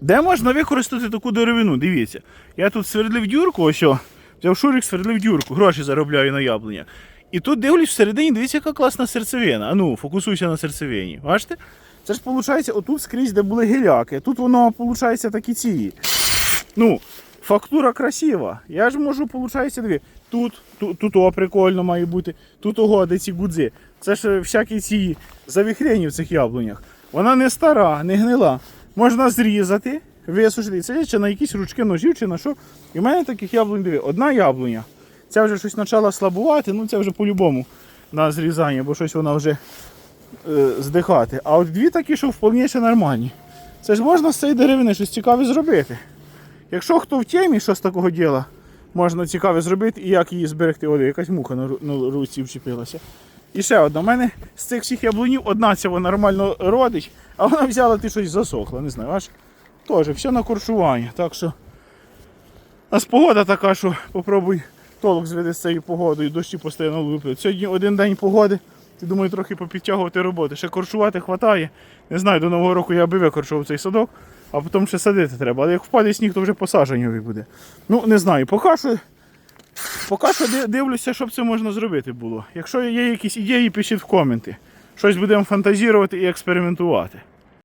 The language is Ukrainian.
Де можна використати таку деревину? Дивіться. Я тут свердлив дюрку, ось що. Взяв шурик, свердлив дюрку, гроші заробляю на яблуня. І тут дивлюсь всередині, дивіться, яка класна серцевина. А ну, фокусуйся на серцевині. Бачите? Це ж виходить, отут скрізь, де були гіляки. Тут воно, виходить, такі ці. Ну, фактура красива. Я ж можу, виходить, диві. Тут, тут, тут о, прикольно має бути. Тут ого, де ці гудзи. Це ж всякі ці завіхрені в цих яблунях. Вона не стара, не гнила. Можна зрізати, висушити. Це на якісь ручки ножів, чи на що. І в мене таких яблунь диви. Одна яблуня. Ця вже щось почала слабувати, ну це вже по-любому на зрізання, бо щось вона вже е, здихати. А от дві такі, що вполне ще нормальні. Це ж можна з цієї деревини щось цікаве зробити. Якщо хто в темі, що з такого діла можна цікаве зробити і як її зберегти, О, якась муха на руці вчепилася. І ще одна. У мене з цих всіх яблунів одна вона нормально родить, а вона взяла ти щось засохла, не знаю, аж теж все на коршування. Так що у погода така, що попробуй толок зведи з цією погодою, дощі постійно луплять. Сьогодні один день погоди, і думаю, трохи попідтягувати роботи. Ще коршувати хватає. Не знаю, до Нового року я би викорчував цей садок, а потім ще садити треба. Але як впаде сніг, то вже посадження буде. Ну, не знаю, поки що, поки що дивлюся, що б це можна зробити було. Якщо є якісь ідеї, пишіть в коменти. Щось будемо фантазірувати і експериментувати.